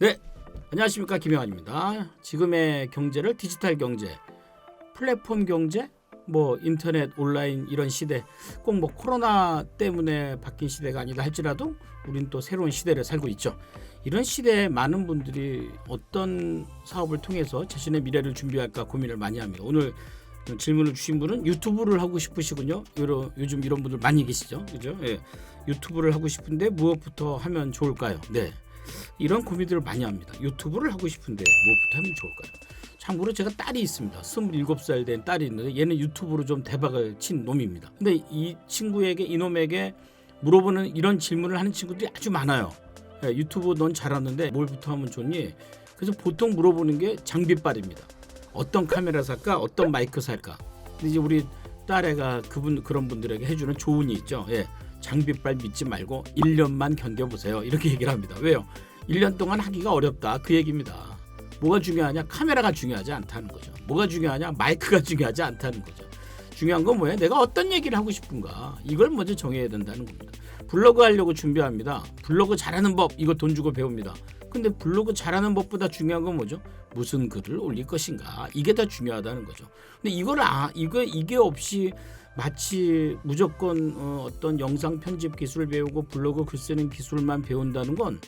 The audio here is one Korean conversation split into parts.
네, 안녕하십니까 김영환입니다. 지금의 경제를 디지털 경제, 플랫폼 경제, 뭐 인터넷 온라인 이런 시대, 꼭 뭐 코로나 때문에 바뀐 시대가 아니다 할지라도 우린 또 새로운 시대를 살고 있죠. 이런 시대에 많은 분들이 어떤 사업을 통해서 자신의 미래를 준비할까 고민을 많이 합니다. 오늘 질문을 주신 분은 유튜브를 하고 싶으시군요. 요러, 요즘 이런 분들 많이 계시죠, 그죠? 예. 유튜브를 하고 싶은데 무엇부터 하면 좋을까요? 네. 이런 고민들을 많이 합니다. 유튜브를 하고 싶은데 무엇부터 하면 좋을까요? 참고로 제가 딸이 있습니다. 27살 된 딸이 있는데 얘는 유튜브로 좀 대박을 친 놈입니다. 근데 이 친구에게 이놈에게 물어보는 이런 질문을 하는 친구들이 아주 많아요. 야, 유튜브 넌 잘하는데 뭘부터 하면 좋니? 그래서 보통 물어보는 게 장비빨입니다. 어떤 카메라 살까? 어떤 마이크 살까? 근데 이제 우리 딸애가 그분 그런 분들에게 해주는 조언이 있죠. 예. 장비빨 믿지 말고 1년만 견뎌보세요. 이렇게 얘기를 합니다. 왜요? 1년 동안 하기가 어렵다. 그 얘기입니다. 뭐가 중요하냐? 카메라가 중요하지 않다는 거죠. 뭐가 중요하냐? 마이크가 중요하지 않다는 거죠. 중요한 건 뭐예요? 내가 어떤 얘기를 하고 싶은가? 이걸 먼저 정해야 된다는 겁니다. 블로그 하려고 준비합니다. 블로그 잘하는 법 이거 돈 주고 배웁니다. 근데 블로그 잘하는 법보다 중요한 건 뭐죠? 무슨 글을 올릴 것인가? 이게 더 중요하다는 거죠. 근데 이걸 아 이거 이게 없이 마치 무조건 어, 어떤 영상 편집 기술을 배우고 블로그 글 쓰는 기술만 배운다는 건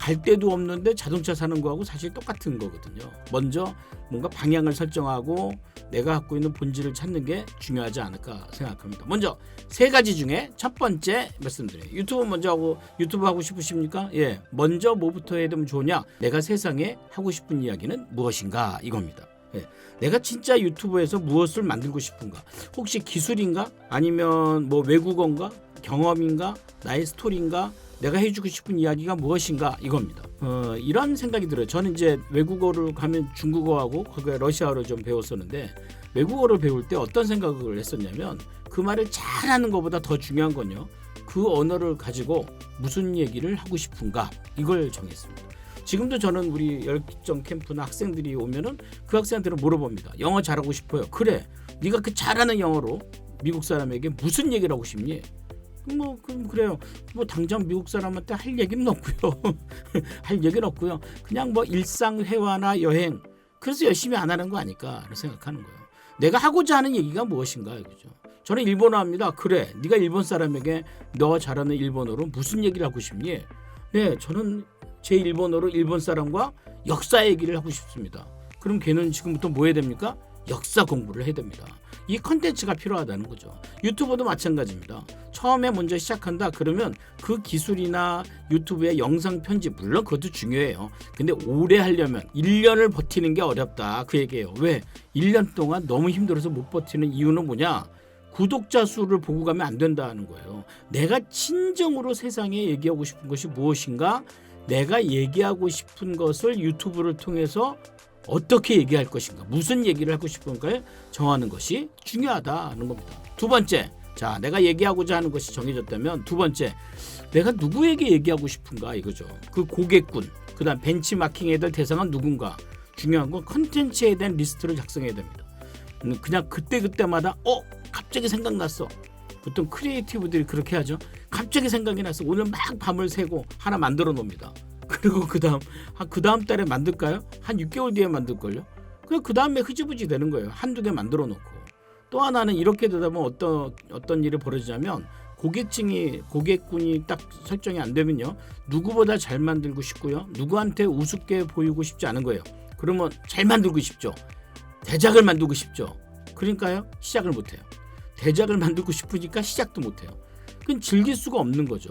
갈 데도 없는데 자동차 사는 거하고 사실 똑같은 거거든요. 먼저 뭔가 방향을 설정하고 내가 갖고 있는 본질을 찾는 게 중요하지 않을까 생각합니다. 먼저 세 가지 중에 첫 번째 말씀드려요. 유튜브 먼저 하고 유튜브 하고 싶으십니까? 예. 먼저 뭐부터 해야 되면 좋냐? 내가 세상에 하고 싶은 이야기는 무엇인가? 이겁니다. 예. 내가 진짜 유튜브에서 무엇을 만들고 싶은가? 혹시 기술인가? 아니면 뭐 외국어인가? 경험인가? 나의 스토리인가? 내가 해주고 싶은 이야기가 무엇인가 이겁니다. 어, 이런 생각이 들어요. 저는 이제 외국어를 가면 중국어하고 거기에 러시아어를 좀 배웠었는데 외국어를 배울 때 어떤 생각을 했었냐면 그 말을 잘하는 것보다 더 중요한 건요. 그 언어를 가지고 무슨 얘기를 하고 싶은가 이걸 정했습니다. 지금도 저는 우리 열정 캠프나 학생들이 오면은 그 학생한테는 물어봅니다. 영어 잘하고 싶어요. 그래. 네가 그 잘하는 영어로 미국 사람에게 무슨 얘기를 하고 싶니? 뭐 그럼 그래요. 뭐 당장 미국 사람한테 할 얘기는 없고요. 할 얘기는 없고요. 그냥 뭐 일상 회화나 여행. 그래서 열심히 안 하는 거 아닐까 생각하는 거예요. 내가 하고자 하는 얘기가 무엇인가 이거죠. 저는 일본어 합니다. 그래. 네가 일본 사람에게 너 잘하는 일본어로 무슨 얘기를 하고 싶니? 네, 저는 제 일본어로 일본 사람과 역사 얘기를 하고 싶습니다. 그럼 걔는 지금부터 뭐 해야 됩니까? 역사 공부를 해야 됩니다. 이 컨텐츠가 필요하다는 거죠. 유튜버도 마찬가지입니다. 처음에 먼저 시작한다 그러면 그 기술이나 유튜브의 영상 편집 물론 그것도 중요해요. 근데 오래 하려면 1년을 버티는 게 어렵다 그 얘기예요. 왜? 1년 동안 너무 힘들어서 못 버티는 이유는 뭐냐? 구독자 수를 보고 가면 안 된다는 거예요. 내가 진정으로 세상에 얘기하고 싶은 것이 무엇인가? 내가 얘기하고 싶은 것을 유튜브를 통해서 어떻게 얘기할 것인가, 무슨 얘기를 하고 싶은가를 정하는 것이 중요하다는 겁니다. 두 번째, 자, 내가 얘기하고자 하는 것이 정해졌다면 두 번째, 내가 누구에게 얘기하고 싶은가 이거죠. 그 고객군, 그 다음 벤치마킹해야 될 대상은 누군가. 중요한 건 컨텐츠에 대한 리스트를 작성해야 됩니다. 음, 그냥 그때 그때마다 어 갑자기 생각났어. 보통 크리에이티브들이 그렇게 하죠. 갑자기 생각이 났어. 오늘 막 밤을 새고 하나 만들어 놉니다. 그리고 그 다음 그 다음 달에 만들까요? 한 6개월 뒤에 만들걸요. 그럼 그 다음에 흐지부지 되는 거예요. 한두 개 만들어 놓고 또 하나는 이렇게 되다 보면 어떤 어떤 일이 벌어지냐면 고객층이 고객군이 딱 설정이 안 되면요 누구보다 잘 만들고 싶고요 누구한테 우습게 보이고 싶지 않은 거예요. 그러면 잘 만들고 싶죠. 대작을 만들고 싶죠. 그러니까요 시작을 못 해요. 대작을 만들고 싶으니까 시작도 못 해요. 그건 즐길 수가 없는 거죠.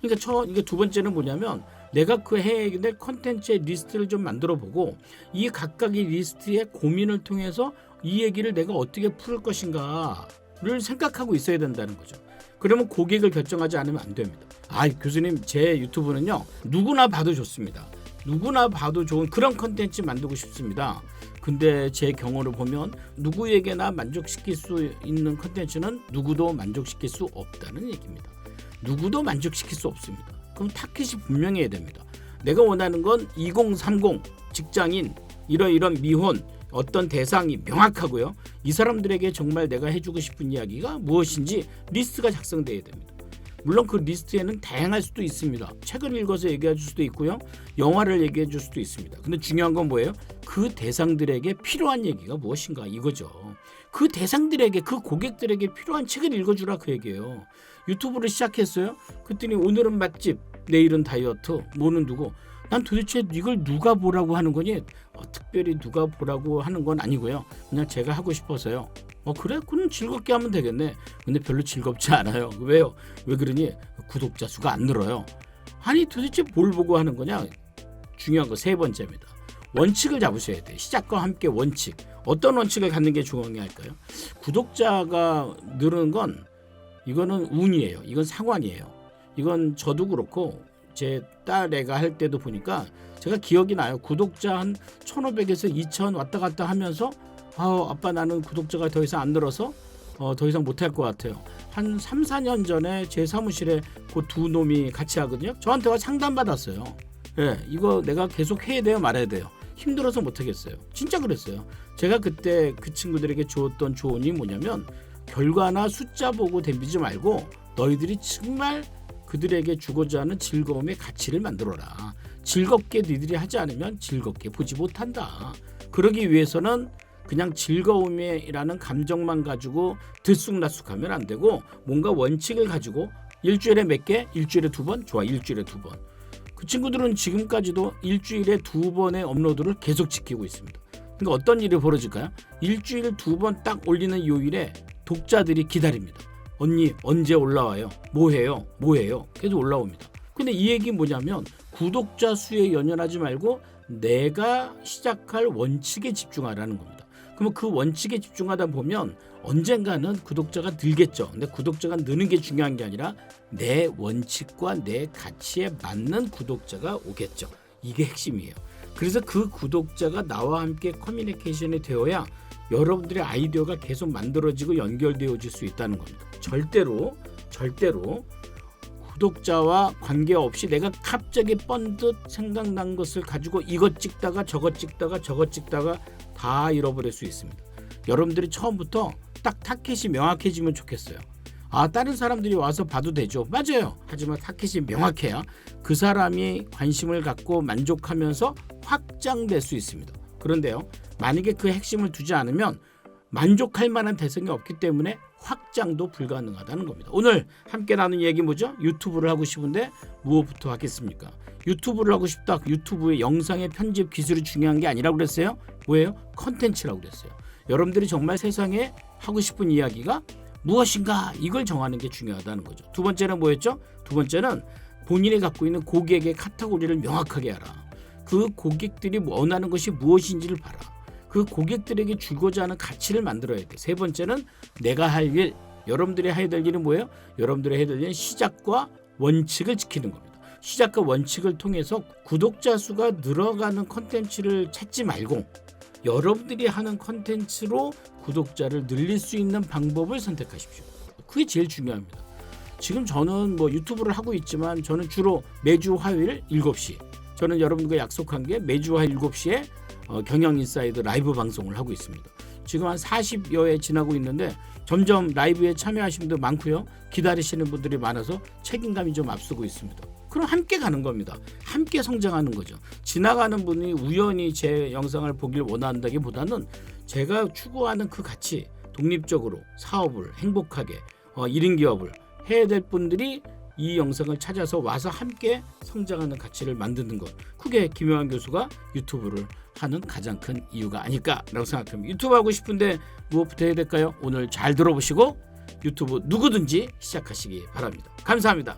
그러니까 저 이게 두 번째는 뭐냐면 내가 그 해야 될 컨텐츠의 리스트를 좀 만들어 보고 이 각각의 리스트의 고민을 통해서 이 얘기를 내가 어떻게 풀 것인가를 생각하고 있어야 된다는 거죠. 그러면 고객을 결정하지 않으면 안 됩니다. 아, 교수님 제 유튜브는요. 누구나 봐도 좋습니다. 누구나 봐도 좋은 그런 컨텐츠 만들고 싶습니다. 근데 제 경우를 보면 누구에게나 만족시킬 수 있는 컨텐츠는 누구도 만족시킬 수 없다는 얘기입니다. 누구도 만족시킬 수 없습니다. 그럼 타켓이 분명해야 됩니다. 내가 원하는 건 2030 직장인 이런 이런 미혼 어떤 대상이 명확하고요. 이 사람들에게 정말 내가 해주고 싶은 이야기가 무엇인지 리스트가 작성돼야 됩니다. 물론 그 리스트에는 다양할 수도 있습니다. 책을 읽어서 얘기해 줄 수도 있고요. 영화를 얘기해 줄 수도 있습니다. 근데 중요한 건 뭐예요? 그 대상들에게 필요한 얘기가 무엇인가 이거죠. 그 대상들에게 그 고객들에게 필요한 책을 읽어주라 그 얘기예요. 유튜브를 시작했어요. 그랬더니 오늘은 맛집, 내일은 다이어트, 뭐는 누구? 난 도대체 이걸 누가 보라고 하는 거니? 어, 특별히 누가 보라고 하는 건 아니고요. 그냥 제가 하고 싶어서요. 어 그래? 그럼 즐겁게 하면 되겠네. 근데 별로 즐겁지 않아요. 왜요? 왜 그러니? 구독자 수가 안 늘어요. 아니 도대체 뭘 보고 하는 거냐? 중요한 거 세 번째입니다. 원칙을 잡으셔야 돼요. 시작과 함께 원칙. 어떤 원칙을 갖는 게 중요할까요? 구독자가 늘는 건 이거는 운이에요. 이건 상황이에요. 이건 저도 그렇고 제 딸 애가 할 때도 보니까 제가 기억이 나요. 구독자 한 1,500에서 2,000 왔다 갔다 하면서 아, 아빠 나는 구독자가 더 이상 안 늘어서 어, 더 이상 못할 것 같아요. 한 3, 4년 전에 제 사무실에 그 두 놈이 같이 하거든요. 저한테 와 상담 받았어요. 예, 이거 내가 계속 해야 돼요, 말아야 돼요. 힘들어서 못 하겠어요. 진짜 그랬어요. 제가 그때 그 친구들에게 주었던 조언이 뭐냐면 결과나 숫자 보고 덤비지 말고 너희들이 정말 그들에게 주고자 하는 즐거움의 가치를 만들어라. 즐겁게 니들이 하지 않으면 즐겁게 보지 못한다. 그러기 위해서는 그냥 즐거움이라는 감정만 가지고 들쑥날쑥하면 안 되고 뭔가 원칙을 가지고 일주일에 몇 개? 일주일에 두 번? 좋아 일주일에 두 번. 그 친구들은 지금까지도 일주일에 두 번의 업로드를 계속 지키고 있습니다. 그러니까 어떤 일이 벌어질까요? 일주일 두 번 딱 올리는 요일에 독자들이 기다립니다. 언니 언제 올라와요? 뭐 해요? 뭐 해요? 계속 올라옵니다. 근데 이 얘기 뭐냐면 구독자 수에 연연하지 말고 내가 시작할 원칙에 집중하라는 겁니다. 그러면 그 원칙에 집중하다 보면 언젠가는 구독자가 늘겠죠. 근데 구독자가 느는 게 중요한 게 아니라 내 원칙과 내 가치에 맞는 구독자가 오겠죠. 이게 핵심이에요. 그래서 그 구독자가 나와 함께 커뮤니케이션이 되어야 여러분들의 아이디어가 계속 만들어지고 연결되어질 수 있다는 겁니다. 절대로 절대로 구독자와 관계없이 내가 갑자기 번듯 생각난 것을 가지고 이것 찍다가 저것 찍다가 저것 찍다가 다 잃어버릴 수 있습니다. 여러분들이 처음부터 딱 타켓이 명확해지면 좋겠어요. 아 다른 사람들이 와서 봐도 되죠. 맞아요. 하지만 타켓이 명확해야 그 사람이 관심을 갖고 만족하면서 확장될 수 있습니다. 그런데요. 만약에 그 핵심을 두지 않으면 만족할 만한 대상이 없기 때문에 확장도 불가능하다는 겁니다. 오늘 함께 나눈 얘기 뭐죠? 유튜브를 하고 싶은데 무엇부터 하겠습니까? 유튜브를 하고 싶다. 유튜브의 영상의 편집 기술이 중요한 게 아니라고 그랬어요. 뭐예요? 컨텐츠라고 그랬어요. 여러분들이 정말 세상에 하고 싶은 이야기가 무엇인가 이걸 정하는 게 중요하다는 거죠. 두 번째는 뭐였죠? 두 번째는 본인이 갖고 있는 고객의 카테고리를 명확하게 알아. 그 고객들이 원하는 것이 무엇인지를 봐라. 그 고객들에게 주고자 하는 가치를 만들어야 돼. 세 번째는 내가 할 일, 여러분들이 해야 될 일은 뭐예요? 여러분들이 해야 될 일은 시작과 원칙을 지키는 겁니다. 시작과 원칙을 통해서 구독자 수가 늘어가는 컨텐츠를 찾지 말고 여러분들이 하는 컨텐츠로 구독자를 늘릴 수 있는 방법을 선택하십시오. 그게 제일 중요합니다. 지금 저는 뭐 유튜브를 하고 있지만 저는 주로 매주 화요일 7시 저는 여러분과 약속한 게 매주 화요일 7시에 어, 경영 인사이드 라이브 방송을 하고 있습니다. 지금 한 40여 회 지나고 있는데 점점 라이브에 참여하시는 분들 많고요. 기다리시는 분들이 많아서 책임감이 좀 앞서고 있습니다. 그럼 함께 가는 겁니다. 함께 성장하는 거죠. 지나가는 분이 우연히 제 영상을 보길 원한다기보다는 제가 추구하는 그 가치, 독립적으로 사업을 행복하게 어, 1인 기업을 해야 될 분들이 이 영상을 찾아서 와서 함께 성장하는 가치를 만드는 것. 그게 김영환 교수가 유튜브를 하는 가장 큰 이유가 아닐까라고 생각합니다. 유튜브 하고 싶은데 무엇부터 해야 될까요? 오늘 잘 들어보시고 유튜브 누구든지 시작하시기 바랍니다. 감사합니다.